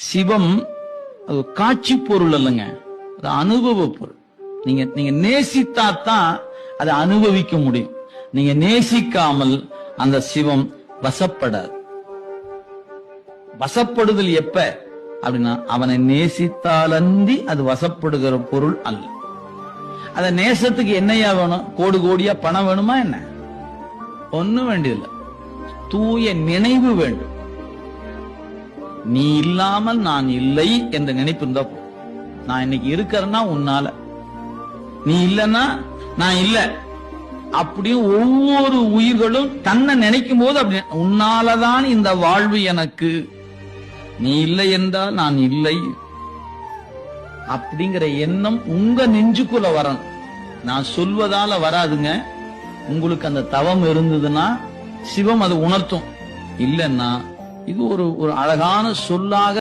சிவம் அது காட்சி பொருள் அல்லங்க. அது அனுபவ பொருள். நீங்க நீங்க நேசித்தாத்தான் அதை அனுபவிக்க முடியும். நீங்க நேசிக்காமல் அந்த சிவம் வசப்படாது. வசப்படுதல் எப்ப? அப்படின்னா அவனை நேசித்தாலந்தி அது வசப்படுகிற பொருள் அல்ல. அத நேசத்துக்கு என்னையா வேணும்? கோடு கோடியா பணம் வேணுமா என்ன? ஒண்ணும் வேண்டியதில்லை. தூய நினைவு வேண்டும். நீ இல்லாமல் நான் இல்லை என்ற நினைப்பு இருந்தா நான் இன்னைக்கு இருக்கிறேன்னா உன்னால. நீ இல்லைன்னா நான் இல்ல. அப்படியும் ஒவ்வொரு உயிர்களும் தன்னை நினைக்கும் போது அப்படி உன்னாலதான் இந்த வாழ்வு எனக்கு. நீ இல்லை என்றால் நான் இல்லை. அப்படிங்கிற எண்ணம் உங்க நெஞ்சுக்குள்ள வரணும். நான் சொல்வதால வராதுங்க. உங்களுக்கு அந்த தவம் இருந்ததுன்னா சிவம் அது உணர்த்தும். இல்லைன்னா இது ஒரு ஒரு அழகான சொல்லாக